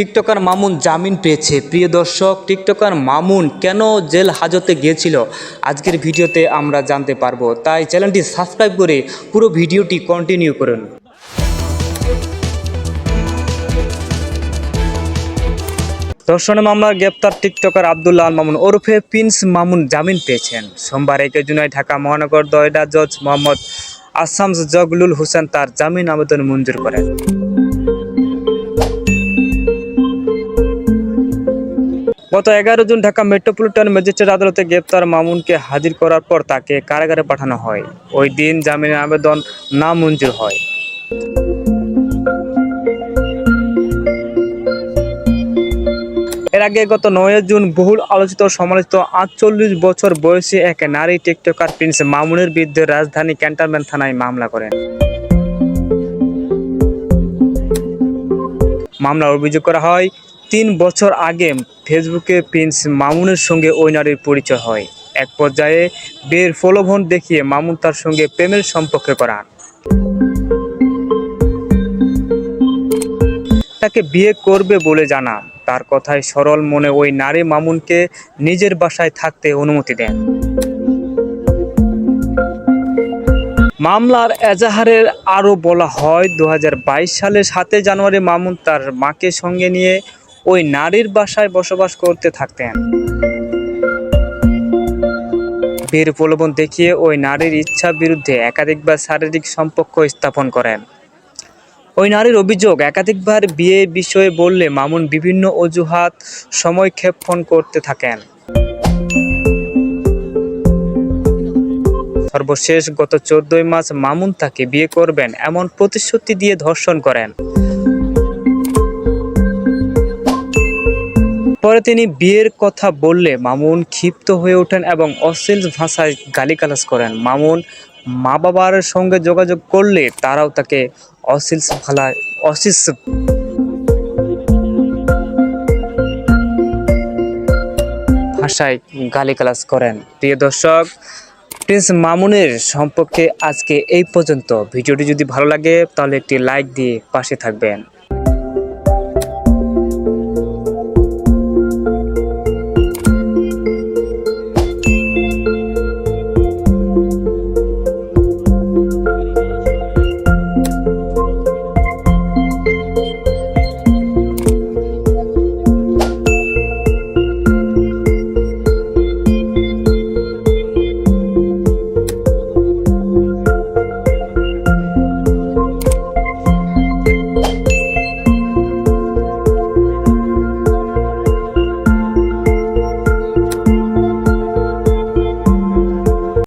TikToker Mamun জামিন পেয়েছে। প্রিয় দর্শক, টিকটকার মামুন কেন জেল হাজতে গিয়েছিল? আজকের ভিডিওতে আমরা জানতে পারব। তাই চ্যানেলটি সাবস্ক্রাইব করে পুরো ভিডিওটি কন্টিনিউ করুন। ধর্ষণে মামলার গ্রেপ্তার টিকটকার আব্দুল্লাহ আল মামুন ওরফে প্রিন্স মামুন জামিন পেয়েছেন। সোমবার একে জুলাই ঢাকা মহানগর দয়ডা জজ মোহাম্মদ আসাম জগলুল হোসেন তার জামিন আবেদন মঞ্জুর করেন। গত এগারো জুন ঢাকা মেট্রোপলিটন ম্যাজিস্ট্রেট আদালতে গ্রেপ্তার মামুনকে হাজির করার পর তাকে কারাগারে পাঠানো হয়। ওই দিন জামিনের আবেদন না মঞ্জুর হয়। এর আগে গত নয় জুন বহুল আলোচিত সমালোচিত আটচল্লিশ বছর বয়সী এক নারী টিকটকার প্রিন্স মামুনের বিরুদ্ধে রাজধানী ক্যান্টনমেন্ট থানায় মামলা করেন। মামলার অভিযোগ করা হয় তিন বছর আগে ফেসবুকে প্রিন্স মামুনের সঙ্গে ওই নারীর পরিচয় হয়। এক পর্যায়ে বিয়ের প্রলোভন দেখিয়ে মামুন তার সঙ্গে প্রেমের সম্পর্কে করান। তাকে বিয়ে করবে বলে জানান। তার কথায় সরল মনে ওই নারী মামুনকে নিজের বাসায় থাকতে অনুমতি দেন। মামলার এজাহারের আরও বলা হয় দু হাজার বাইশ সালে সাতই জানুয়ারি মামুন তার মাকে সঙ্গে নিয়ে ওই নারীর বাসায় বসবাস করতে থাকতেন। বীর প্রলোভন দেখিয়ে ওই নারীর ইচ্ছা বিরুদ্ধে একাধিকবার শারীরিক সম্পর্ক স্থাপন করেন। ওই নারীর অভিযোগ, একাধিকবার বিয়ে বিষয়ে বললে মামুন বিভিন্ন অজুহাত সময়ক্ষেপণ করতে থাকেন। সর্বশেষ গত চোদ্দই মাস মামুন তাকে বিয়ে করবেন, এমন প্রতিশ্রুতি দিয়ে ধর্ষণ করেন। পরে তিনি বিয়ের কথা বললে মামুন ক্ষিপ্ত হয়ে ওঠেন এবং অশ্লীল ভাষায় গালিগালাজ করেন। মামুন মা বাবার সঙ্গে যোগাযোগ করলে তারাও তাকে অশ্লীল ভাষায় অশ্লীল ভাষায় গালিগালাজ করেন। প্রিয় দর্শক, প্রিন্স মামুনের সম্পর্কে আজকে এই পর্যন্ত। ভিডিওটি যদি ভালো লাগে, তাহলে একটি লাইক দিয়ে পাশে থাকবেন।